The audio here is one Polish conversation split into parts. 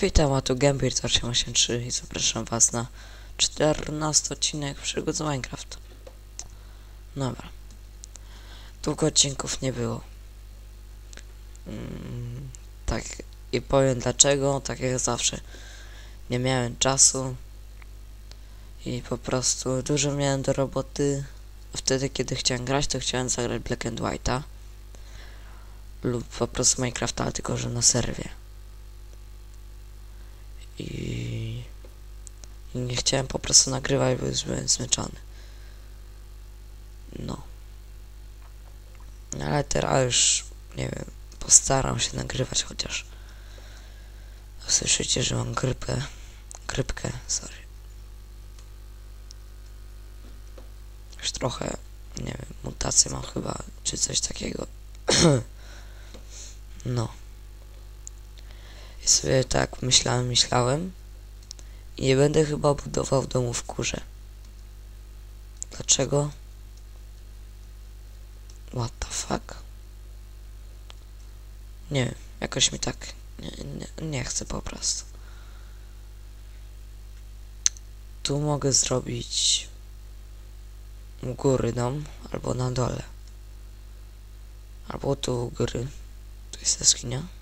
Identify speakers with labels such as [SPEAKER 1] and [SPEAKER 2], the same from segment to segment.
[SPEAKER 1] Witam, a tu Gambir 883 i zapraszam was na 14 odcinek przygód z Minecraft. Dobra. Długo odcinków nie było. Mm, tak, i powiem dlaczego, tak jak zawsze. Nie miałem czasu i po prostu dużo miałem do roboty. Wtedy, kiedy chciałem grać, to chciałem zagrać Black and White'a lub po prostu Minecrafta, tylko że na serwie. I, i nie chciałem po prostu nagrywać, bo już byłem zmęczony. No. Ale teraz już, nie wiem, postaram się nagrywać chociaż. Słyszycie, że mam grypę. Grypkę, sorry. Już trochę, nie wiem, mutację mam chyba, czy coś takiego. no. Sobie tak myślałem, myślałem. I nie będę chyba budował domu w kurze. Dlaczego? What the fuck? Nie jakoś mi tak nie, nie, nie chcę po prostu. Tu mogę zrobić u góry dom, albo na dole. Albo tu u góry. Tu jest jaskinia.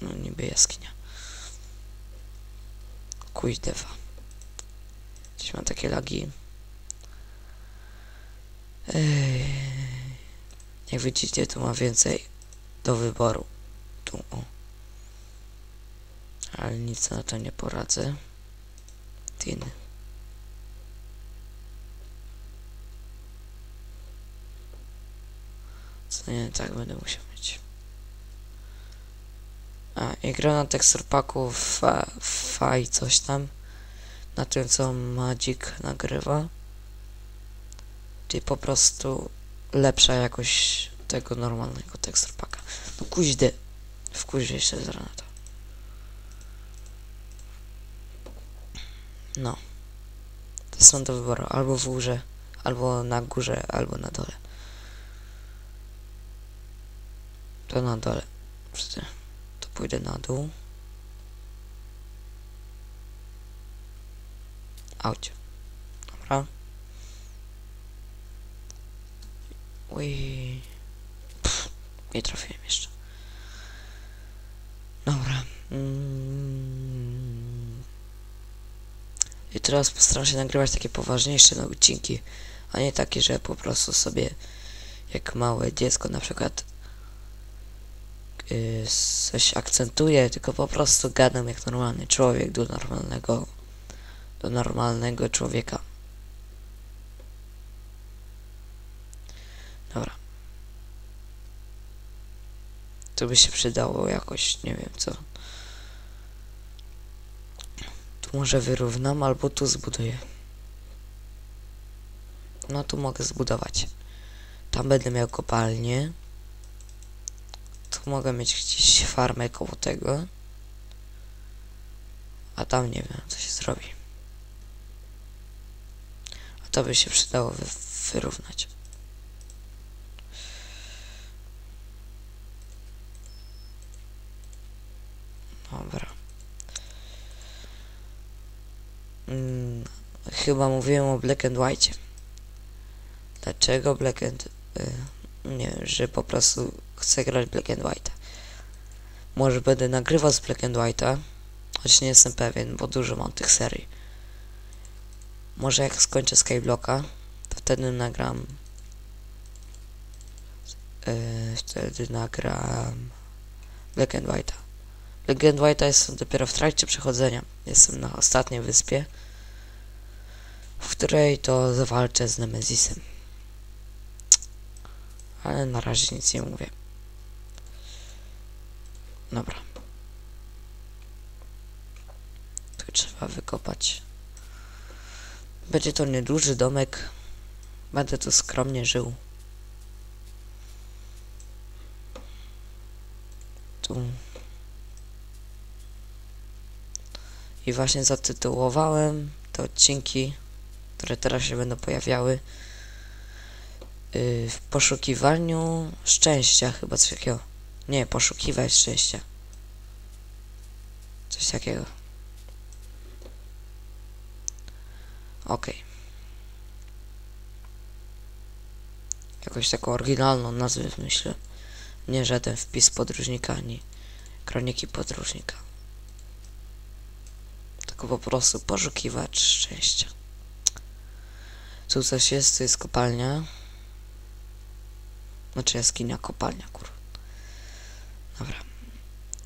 [SPEAKER 1] No niby jaskinia. Kujdewa. Gdzieś mam takie lagi. Ej. Jak widzicie, tu ma więcej do wyboru. Tu, o. Ale nic na to nie poradzę. Tin. Co nie, tak będę musiał i gra na tekstur paku fa, coś tam. Na tym, co Magic nagrywa. Czyli po prostu lepsza jakość tego normalnego tekstur paka. No kuźdy. Wkuździe się na to. No. To są do wyboru. Albo w górze, albo na górze, albo na dole. To na dole. To pójdę na dół. Auć. Dobra. Ui. Pff, nie trafiłem jeszcze. Dobra. Mm. I teraz postaram się nagrywać takie poważniejsze no, odcinki, a nie takie, że po prostu sobie jak małe dziecko na przykład coś akcentuję, tylko po prostu gadam jak normalny człowiek do normalnego do normalnego człowieka. Dobra. To by się przydało jakoś, nie wiem co. Tu może wyrównam, albo tu zbuduję. No tu mogę zbudować. Tam będę miał kopalnię. Mogę mieć gdzieś farmę koło tego. A tam nie wiem, co się zrobi. A to by się przydało wy wyrównać. Dobra. Mm, chyba mówiłem o Black and White. Dlaczego Black and... Y, nie że po prostu chcę grać Black and White. Może będę nagrywał z Black and White'a, choć nie jestem pewien, bo dużo mam tych serii. Może jak skończę Skyblocka, to wtedy nagram... Yy, wtedy nagram... Black and White'a. Black and White'a jestem dopiero w trakcie przechodzenia. Jestem na ostatniej wyspie, w której to zawalczę z Nemezisem. Ale na razie nic nie mówię. Dobra. Tu trzeba wykopać. Będzie to nieduży domek. Będę tu skromnie żył. Tu. I właśnie zatytułowałem te odcinki, które teraz się będą pojawiały. Y, w poszukiwaniu szczęścia, chyba coś takiego. Nie, poszukiwać szczęścia. Coś takiego. Okej. Jakoś taką oryginalną nazwę myślę. Nie żaden wpis podróżnika, ani kroniki podróżnika. Tylko po prostu poszukiwacz szczęścia. Tu coś jest, to jest kopalnia. Znaczy jaskinia, kopalnia, kur. Dobra.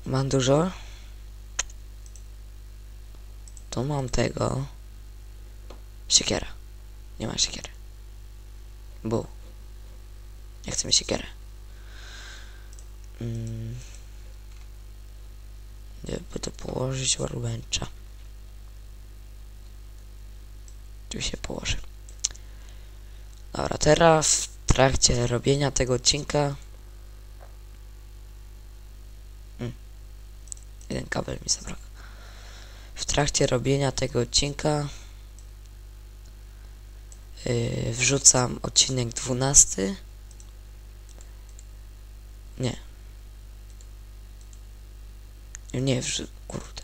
[SPEAKER 1] Mam dużo. Tu mam tego. Siekiera. Nie ma siekiery. Bu. Nie chcę mieć siekierę. Mm. Gdzie by to położyć workbencha? Tu się położy. Dobra, teraz trakcie robienia tego odcinka. Mm. jeden kabel mi zabrakł. W trakcie robienia tego odcinka yy, wrzucam odcinek 12 nie. Nie wrzu kurde.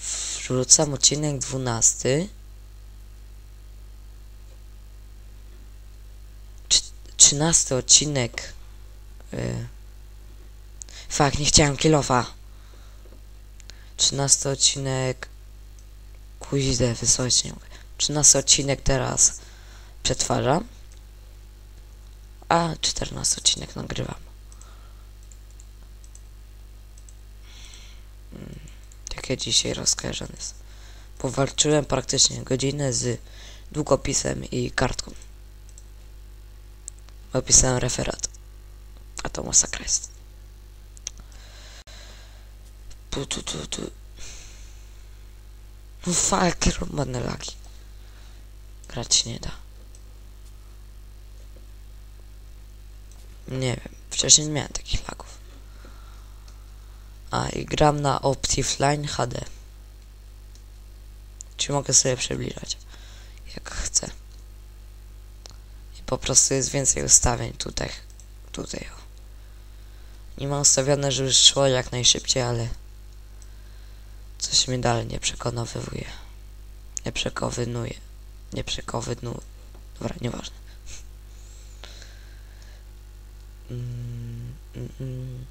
[SPEAKER 1] Wrzucam odcinek 12 trzynasty odcinek. Yy. Fak, nie chciałem kilofa. Trzynasty odcinek. Kuźdę, wysłać nie mogę. Trzynasty odcinek teraz przetwarzam. A czternasty odcinek nagrywam. Hmm, Jakie dzisiaj rozkojarzony jest. Powalczyłem praktycznie godzinę z długopisem i kartką. Opisałem referat. A to masakra jest. Tu, tu, tu, tu. No fuck, lagi. Grać nie da. Nie wiem, wcześniej nie miałem takich lagów. A i gram na opcji Flying HD. Czy mogę sobie przybliżać? Jak chcę po prostu jest więcej ustawień tutaj. Tutaj. Nie mam ustawione, żeby szło jak najszybciej, ale coś mnie dalej nie przekonowuje. Nie przekowynuje. Nie przekowynuje. Dobra, nieważne. Mm, mm, mm.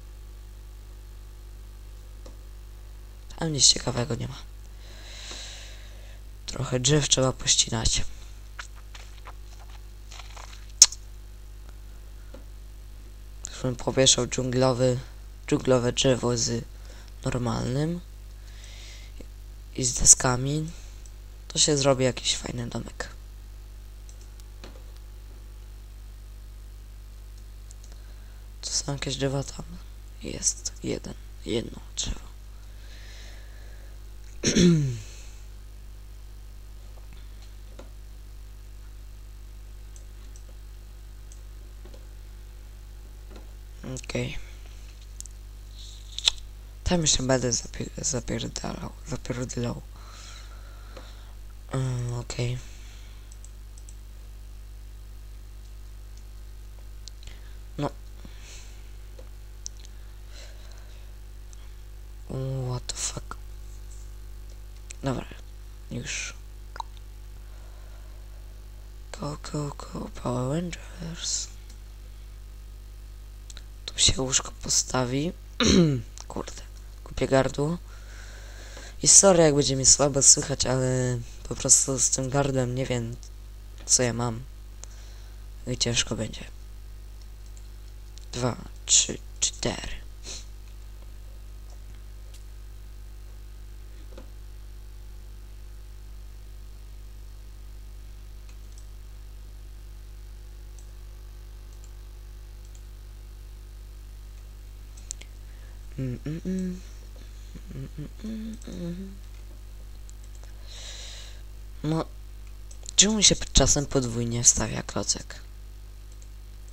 [SPEAKER 1] Nic ciekawego nie ma. Trochę drzew trzeba pościnać. Bym powieszał dżunglowy, dżunglowe drzewo z normalnym i z deskami, to się zrobi jakiś fajny domek. To są jakieś drzewa tam. Jest jeden, jedno drzewo. Okej. Okay. Tam jeszcze będę zapier zapierdalał. Zapierdalał. Um, Okej. Okay. No. What the fuck. Dobra. Już. Go, go, go, Power Rangers się łóżko postawi. Kurde, kupię gardło. I sorry, jak będzie mi słabo słychać, ale po prostu z tym gardłem nie wiem, co ja mam. I ciężko będzie. Dwa, trzy, cztery. No, czemu się czasem podwójnie wstawia klocek?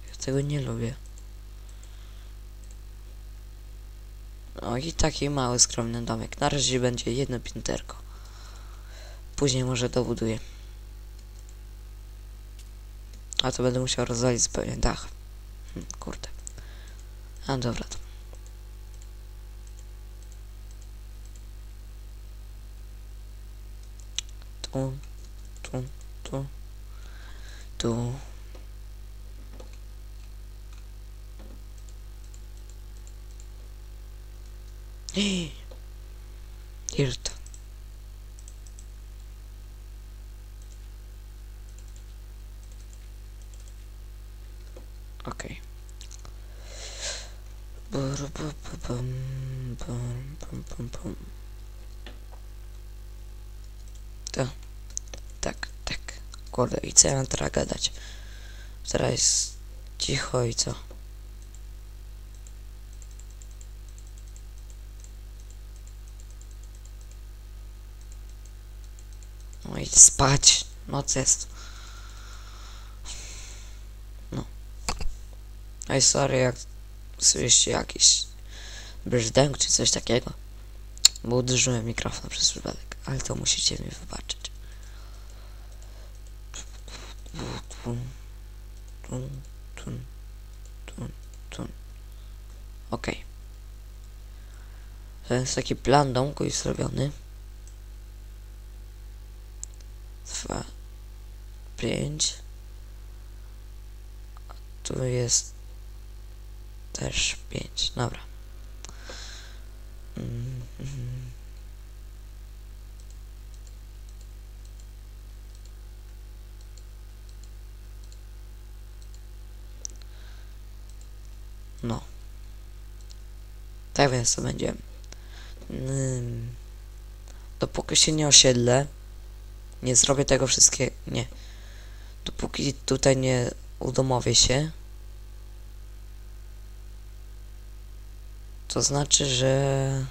[SPEAKER 1] Ja tego nie lubię. No i taki mały, skromny domek. Na razie będzie jedno pięterko. Później może dobuduję. A to będę musiał rozwalić zupełnie dach. Hm, kurde. A dobra to. Tu, tu, tu, tu. Dirt. Okej. Bur, bu, bu, bum, bum, bum, bum, bum. To. Tak, tak. Kurde, i co ja mam teraz gadać? Teraz jest cicho i co? No idź spać. Noc jest. No. Ej, sorry, jak słyszycie jakiś brzdęk czy coś takiego. Bo uderzyłem mikrofon przez przypadek, ale to musicie mi wybaczyć. Tun, tun, tun, tun. Okej. To jest taki plan domku już zrobiony. Dwa, pięć. A tu jest też pięć. Dobra. Mm, mm. No. Tak więc to będzie. Mm. Dopóki się nie osiedlę, nie zrobię tego wszystkiego. Nie. Dopóki tutaj nie udomowię się, to znaczy, że.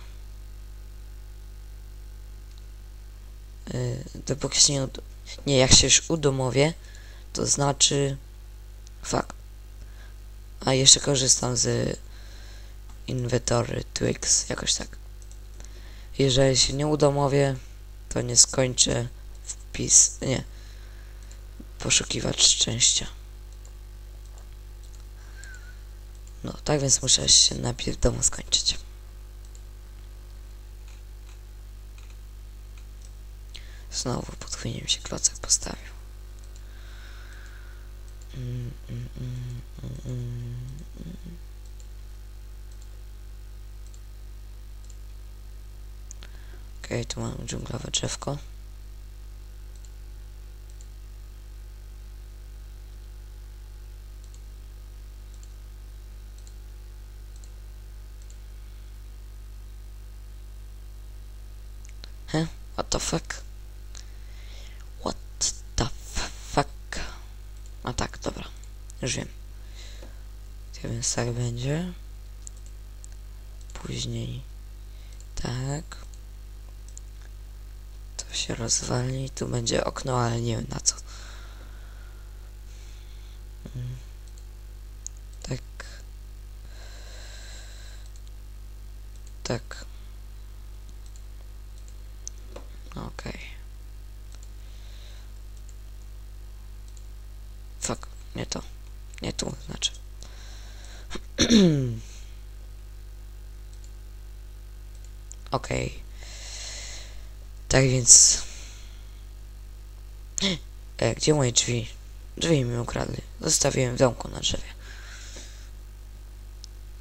[SPEAKER 1] Yy, dopóki się nie. Nie, jak się już udomowię, to znaczy. Fuck. A jeszcze korzystam z inwentory Twix, jakoś tak. Jeżeli się nie udomowię, to nie skończę wpis, nie, poszukiwać szczęścia. No, tak więc muszę się najpierw domu skończyć. Znowu pod chwilą się klocek postawił. Mm, mm, mm, Okej, tu mam dżunglowe drzewko. He? What the fuck? What the fuck? A tak, dobra. Już wiem. Więc tak będzie. Później tak. To się rozwali. Tu będzie okno, ale nie wiem na co. Mm. Tak. Tak. Okej. Fuck, nie to. Nie tu, znaczy. Okej. Tak więc... E, gdzie moje drzwi? Drzwi mi ukradli. Zostawiłem w domku na drzewie.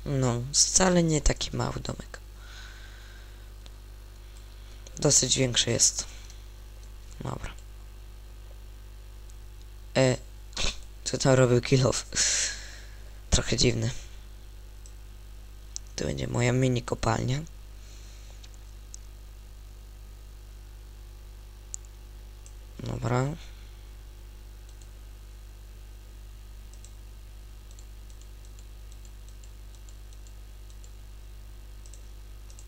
[SPEAKER 1] No, wcale nie taki mały domek. Dosyć większy jest. Dobra. E, co tam robił kilof? Trochę dziwny. To będzie moja mini kopalnia. Dobra.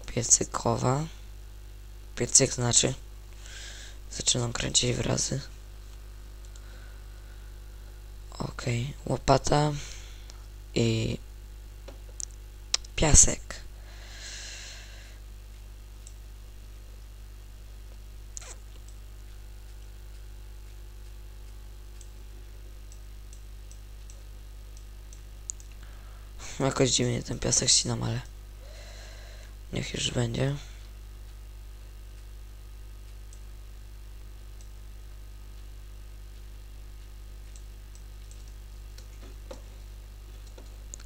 [SPEAKER 1] Piecykowa. Piecyk znaczy. Zaczynam kręcić wyrazy. Okej, łopata i piasek. Jakoś dziwnie ten piasek ścinam, ale niech już będzie.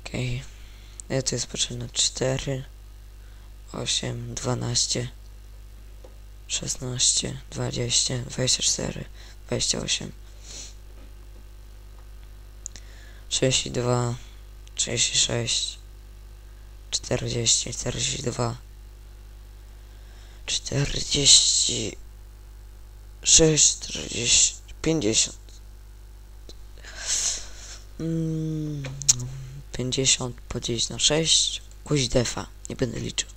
[SPEAKER 1] Okej. Okay. tu jest potrzebne 4, 8, 12, 16, 20, 24, 28, 32, 36, 40, 42, 46, 40, 50. Mm, 50 podzielić na 6. Kuź defa, nie będę liczył.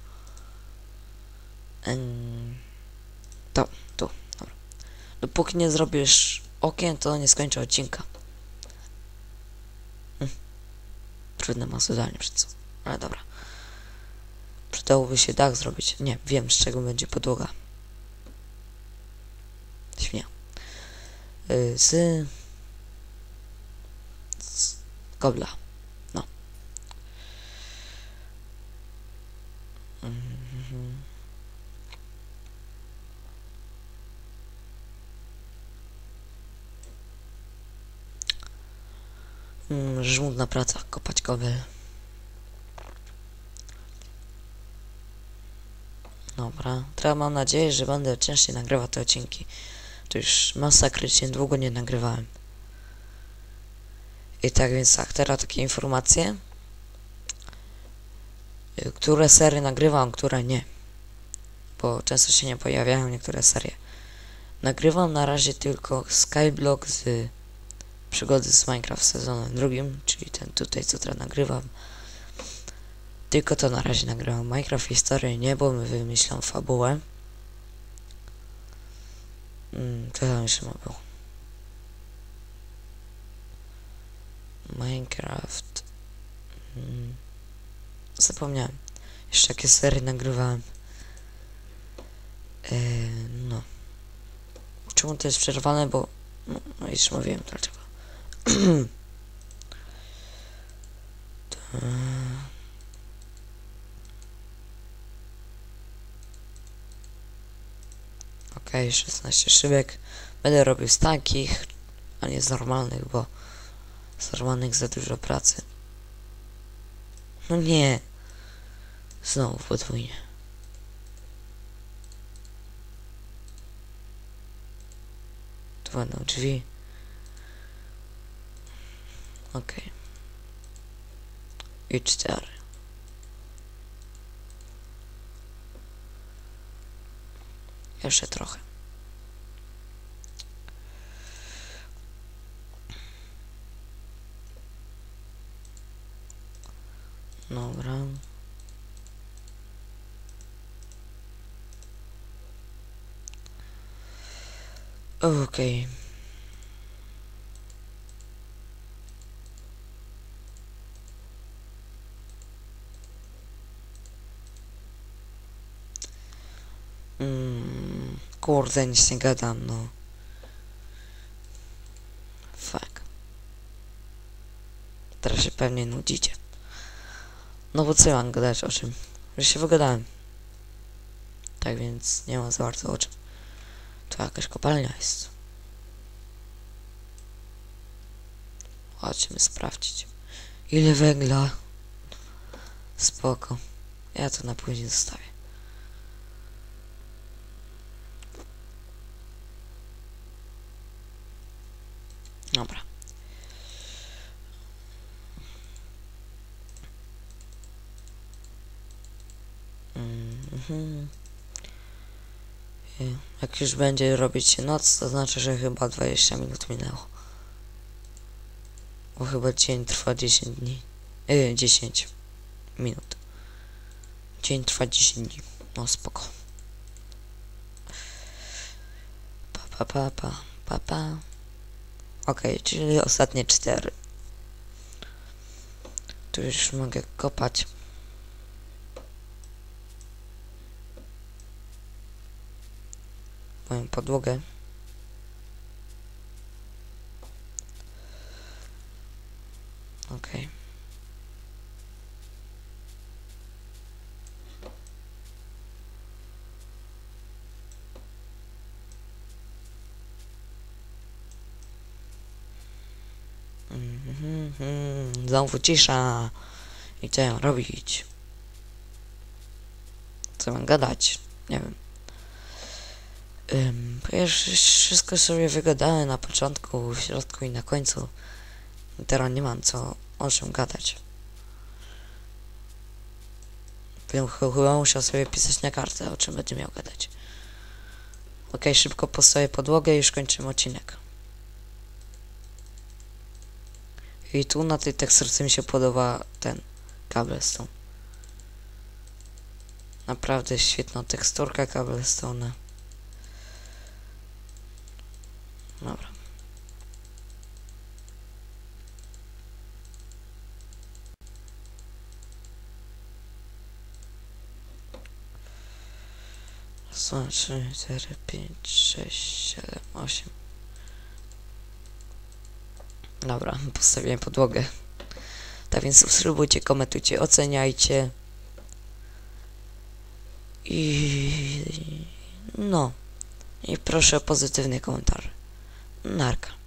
[SPEAKER 1] To, tu, dobra. Dopóki nie zrobisz okien, to nie skończę odcinka. Hm. Trudne ma zadanie przed co. Ale dobra. Przydałoby się dach zrobić. Nie, wiem z czego będzie podłoga. Świnia. Yy, z... z kobla. Mm, żmudna praca, kopać kobel. Dobra, teraz mam nadzieję, że będę częściej nagrywał te odcinki. To już masakrycznie długo nie nagrywałem. I tak więc tak, teraz takie informacje. Y, Które serie nagrywam, które nie. Bo często się nie pojawiają niektóre serie. Nagrywam na razie tylko Skyblock z przygody z Minecraft sezonem drugim, czyli ten tutaj, co teraz nagrywam. Tylko to na razie nagrywam. Minecraft historię nie, bo my wymyślam fabułę. Mm, co tam jeszcze ma było? Minecraft. Mm, zapomniałem. Jeszcze jakie serie nagrywałem. Eee, no. Czemu to jest przerwane, bo... No, no już mówiłem dlaczego. Okej, okay, 16 szybek. Będę robił z takich, a nie z normalnych, bo z normalnych za dużo pracy. No nie. Znowu podwójnie. Tu będą drzwi. Okej. Okay. I cztery. Jeszcze trochę. Dobra. Okej. Kurde, nic nie gadam, no. Fuck. Teraz się pewnie nudzicie. No bo co mam gadać o czym? Że się wygadałem. Tak więc nie ma za bardzo o czym. To jakaś kopalnia jest. Chodźmy sprawdzić. Ile węgla? Spoko. Ja to na później zostawię. Dobra. Mhm. Jak już będzie robić się noc, to znaczy, że chyba 20 minut minęło. Bo chyba dzień trwa 10 dni. Yy, 10 minut. Dzień trwa 10 dni. No spoko. Pa pa pa pa pa pa. Okay, czyli ostatnie cztery. Tu już mogę kopać. Moją podłogę. Okay. Mhm, Znowu cisza. I co ja mam robić? Co mam gadać? Nie wiem. Ja już wszystko sobie wygadałem na początku, w środku i na końcu. I teraz nie mam co o czym gadać. Chyba musiał sobie pisać na kartę, o czym będę miał gadać. Okej, szybko postawię podłogę i już kończymy odcinek. I tu na tej teksturce mi się podoba ten cobblestone. Naprawdę świetna teksturka cobblestone. Dobra. Raz, dwa, trzy, cztery, pięć, sześć, siedem, osiem. Dobra, postawiłem podłogę. Tak więc subskrybujcie, komentujcie, oceniajcie. I no. I proszę o pozytywny komentarz. Narka.